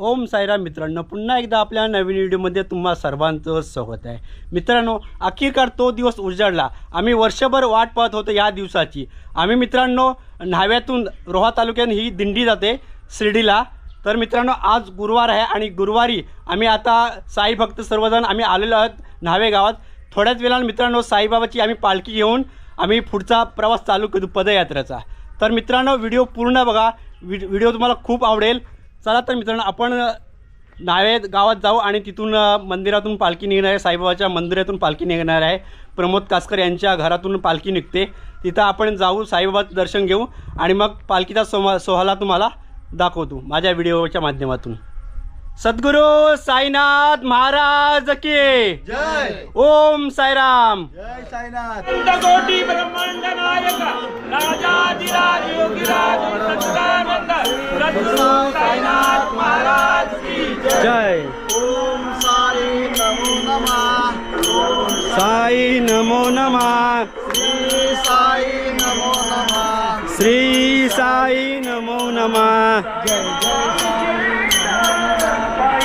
ओम साईराम मित्रांनो पुन्हा एकदा आपल्या नवीन व्हिडिओमध्ये तुम्हा सर्वांचं स्वागत आहे. मित्रांनो अखेरकार तो दिवस उजाडला. आम्ही वर्षभर वाट पाहत होतो या दिवसाची. आम्ही मित्रांनो न्हाव्यातून रोहा तालुक्यात ही दिंडी जाते शिर्डीला. तर मित्रांनो आज गुरुवार आहे आणि गुरुवारी आम्ही आता साई भक्त सर्वजण आम्ही आलेलो आहोत न्हावे गावात. थोड्याच वेळानं मित्रांनो साईबाबाची आम्ही पालखी घेऊन आम्ही पुढचा प्रवास चालू करू पदयात्रेचा. तर मित्रांनो व्हिडिओ पूर्ण बघा. व्हिडिओ तुम्हाला खूप आवडेल. चला तर मित्रांनो आपण नावे गावात जाऊ आणि तिथून मंदिरातून पालखी निघणार आहे. साईबाबाच्या मंदिरातून पालखी निघणार आहे. प्रमोद कासकर यांच्या घरातून पालखी निघते. तिथं आपण जाऊ साईबाबाचं दर्शन घेऊ आणि मग पालखीचा सोमा सोहळा तुम्हाला दाखवतो माझ्या व्हिडिओच्या माध्यमातून. सद्गुरू साईनाथ महाराज की. जय. ओम साईराम. जय साईनाथ. कोटी ब्रह्मांड नायक राजाधिराज योगीराज सच्चिदानंद सद्गुरु साईनाथ महाराज की जय. जय. ओम साई नमो नमः. ओम साई नमो नमः. श्री साई नमो नमः. श्री साई नमो नमः. जय.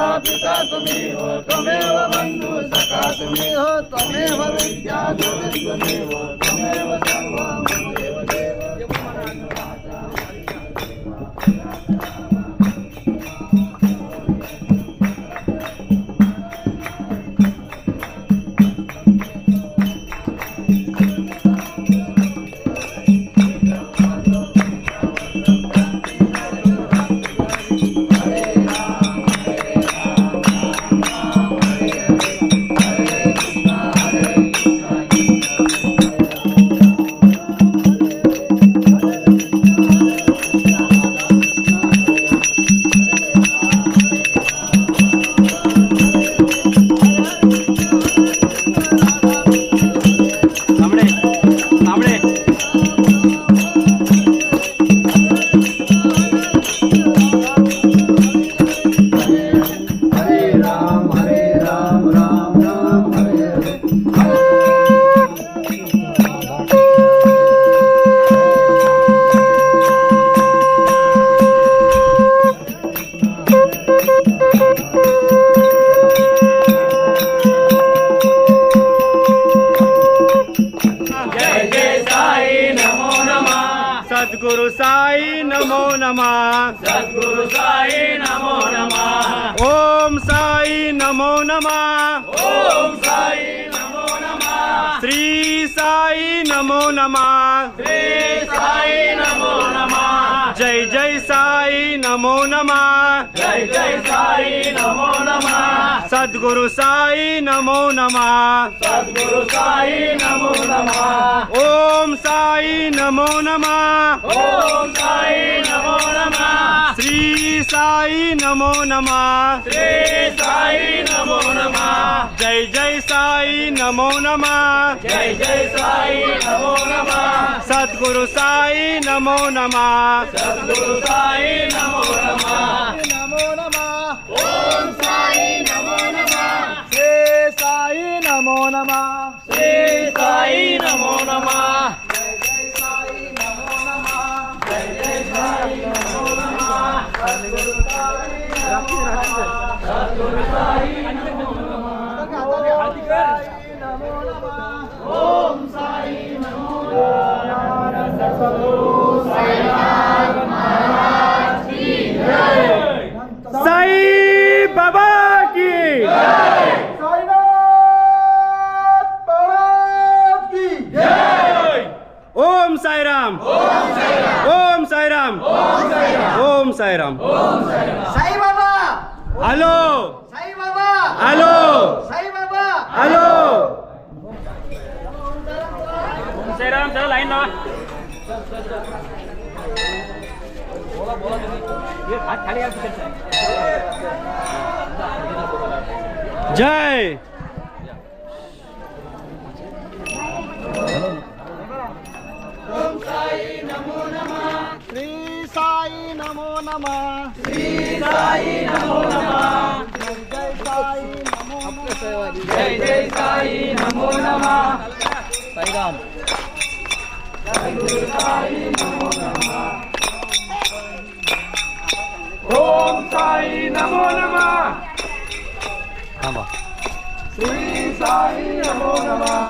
माता पिता तुम्ही हो तमेव बंधु सखा तुम्ही हो तमेव विद्या तुम्ही हो तमेव सर्व साई नमो नमः श्री साई नमो नमः जय जय साई नमो नमः जय जय साई नमो नमः सद्गुरु साई नमो नमः सद्गुरु साई नमो नमः ओम साई नमो नमः ओम साई नमो नमः श्री साई नमो नमः श्री साई नमो नमः जय जय साई नमो नमः जय जय साई नमो नमः सद्गुरु साई नमो नमः సద్గురు సాయి నమో నమః. నమో నమః. ఓం సాయి నమో నమః. శ్రీ సాయి నమో నమః. శ్రీ సాయి నమో నమః. జై జై సాయి నమో నమః. జై జై సాయి నమో నమః. సద్గురు సాయి నమో నమః సద్గురు సాయి నమో నమః నమో నమః ఓం సాయి నమో నమః Sadhguru Sairam Saibaba hello Saibaba hello Saibaba hello Sairam चला लाईन लावा बोला बोला तुम्ही हात खाली जय నమా. శ్రీ సాయి నమో నమా. జై సాయి నమో. జై జై సాయి నమో నమా సైరామ్ జై శ్రీ సాయి నమో నమా.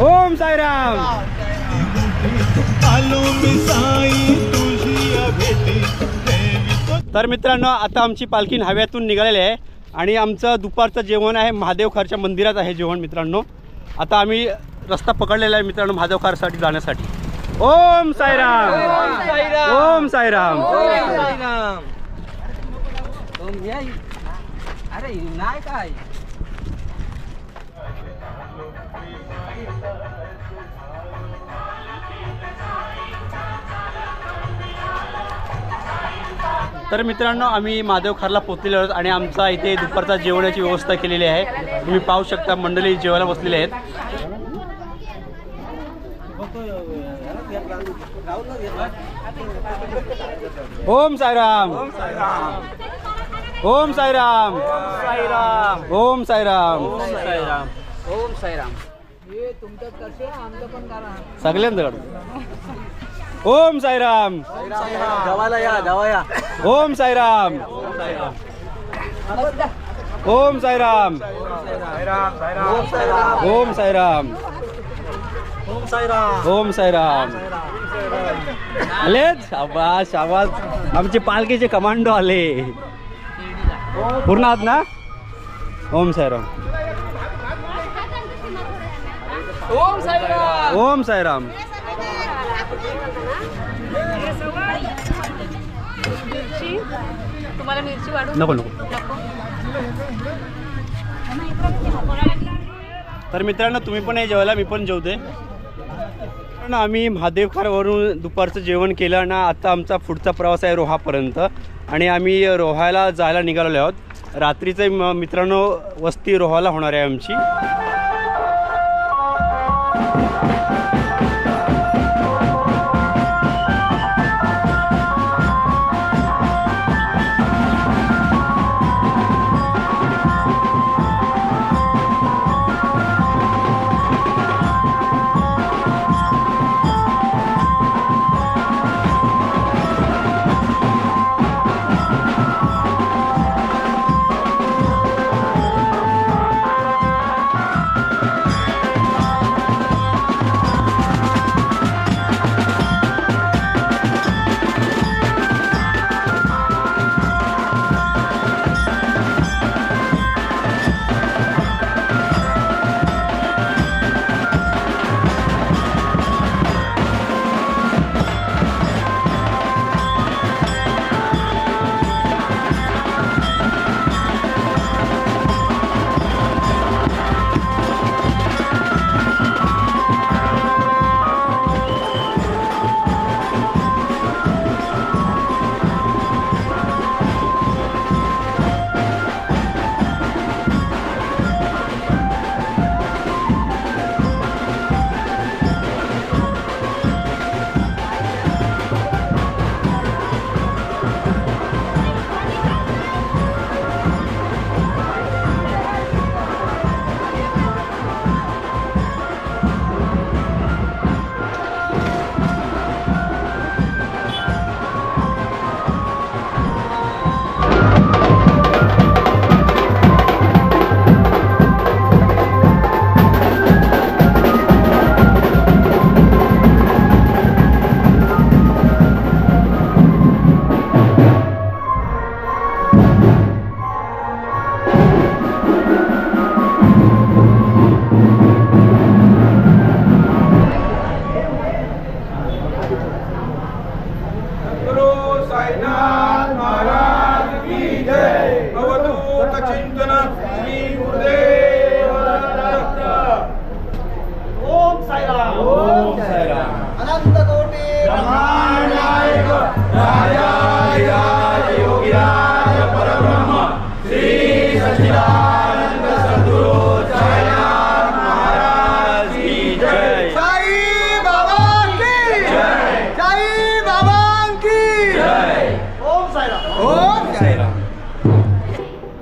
ओम साईराम. तर मित्रांनो आता आमची पालखी हव्यातून निघालेली आहे आणि आमचं दुपारचं जेवण आहे महादेवखारच्या मंदिरात आहे जेवण मित्रांनो. आता आम्ही रस्ता पकडलेला आहे मित्रांनो महादेवखारसाठी जाण्यासाठी. ओम जाण्यासाठी ओम साईराम. ओम साईराम. अरे नाही काय? तर मित्रांनो आम्ही महादेव खारला पोचलेलो आहोत आणि आमचा इथे दुपारचा जेवणाची व्यवस्था केलेली आहे. तुम्ही पाहू शकता मंडळी जेवायला बसलेले आहेत. ओम साईराम. ओम साईराम. ओम साईराम. ओम साईराम. ओम साईराम. कसं आमचं पण करा. सगळ्यांकडे ओम साईराम. गावाला या गावा या. ओम साईराम. ओम साईराम. ओम साईराम. ओम साईराम. ओम साईराम. ओम साईराम. आलेच शाबास शाबास. आमचे पालखीचे कमांडो आले. पूर्ण आहात ना? ओम साईराम. ओम साईराम. ओम साईराम. मिरची. तुम्हाला मिरची वाढू नको नको. तर मित्रांनो तुम्ही पण हे जेवायला मी पण जेवते. पण आम्ही महादेवखारवरून दुपारचं जेवण केलं ना आता आमचा पुढचा प्रवास आहे रोहापर्यंत. आणि आम्ही रोहायला जायला निघालेलो आहोत. रात्रीचं मित्रांनो वस्ती रोहाला होणार आहे आमची. Thank you.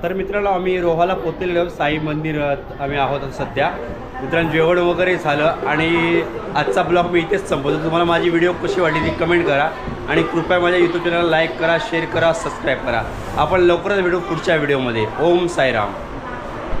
तर मित्रांनो आम्ही रोहाला पोचलेलो साई मंदिरात आम्ही आहोत सध्या. मित्रांनो जेवण वगैरे झालं आणि आजचा ब्लॉग मी इथेच संपवतो. तुम्हाला माझी व्हिडिओ कशी वाटली ती कमेंट करा आणि कृपया माझ्या यूट्यूब चॅनलला लाईक करा शेअर करा सबस्क्राईब करा. आपण लवकरच भेटू पुढच्या व्हिडिओमध्ये. ओम साईराम.